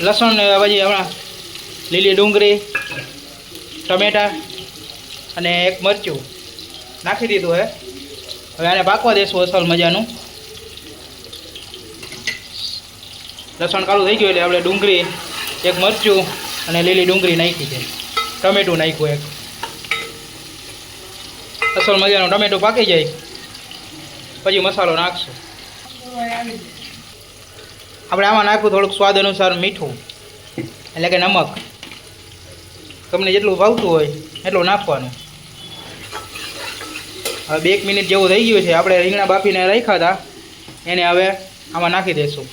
લસણ પછી હમણાં લીલી ડુંગળી, ટમેટા અને એક મરચું નાખી દીધું હે. હવે આને પાકવા દેશું અસલ મજાનું. લસણ કાળું થઈ ગયું એટલે આપણે ડુંગળી, એક મરચું અને લીલી ડુંગળી નાખી છે. ટમેટું નાખ્યું એક. અસલ મજાનું. ટમેટું પાકી જાય. પછી મસાલો નાખશું. આપણે આમાં નાખવું થોડુંક સ્વાદ અનુસાર મીઠું, એટલે કે નમક. તમને જેટલું ભાવતું હોય એટલું નાખવાનું. હવે બે એક મિનિટ જેવું થઈ ગયું છે, આપણે રીંગણા બાફીને રાખ્યા હતા, એને હવે આમાં નાખી દઈશું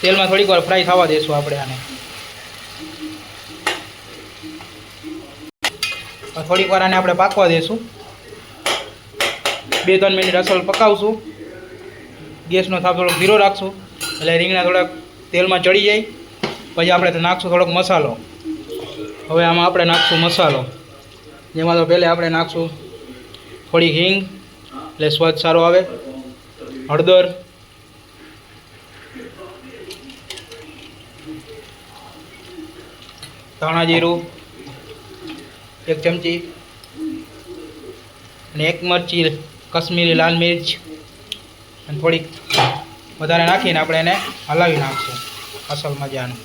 તેલમાં થોડીક વાર ફ્રાય થવા દઈશું આપણે આને. થોડીક વાર આને આપણે પાકવા દઈશું બે ત્રણ મિનિટ અસલ પકાવશું. ગેસનો થાપ થોડોક ધીરો રાખશું. એટલે રીંગણા થોડાક તેલમાં ચડી જાય. પછી આપણે નાખશું થોડોક મસાલો. હવે આમાં આપણે નાખશું મસાલો. જેમાં તો પહેલે આપણે નાખશું થોડી હિંગ. એટલે સ્વાદ સારો આવે. હળદર. ધાણા જીરું. એક ચમચી. અને એક મરચી, કશ્મીરી લાલ મિર્ચ. અને થોડીક વધારે નાખીને આપણે એને હલાવી નાખશું અસલ મજાનું.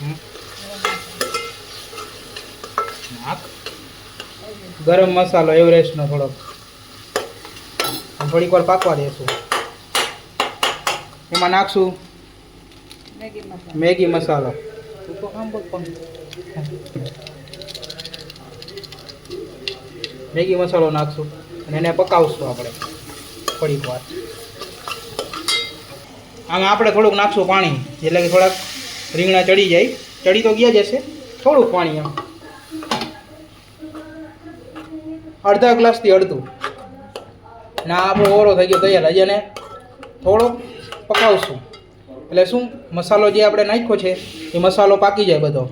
હમ. નાખ. ગરમ મસાલો એવરેસ્ટનો થોડોક. અને થોડીક વાર પાકવા દેશું. એમાં નાખશું મેગી મસાલો. મેગી મસાલો નાખશું અને એને પકાવશું આપણે. થોડીક વાર. આમાં આપણે થોડુંક નાખશું પાણી, એટલે કે થોડાક રીંગણા ચડી જાય. ચડી તો ગયા જશે થોડુંક પાણી એમ અડધા ગ્લાસથી અડધું. ના આપણો ઓરો થઈ ગયો તૈયાર. હજી એને થોડોક પકાવશું. એટલે શું, મસાલો જે આપણે નાખ્યો છે, એ મસાલો પાકી જાય બધો.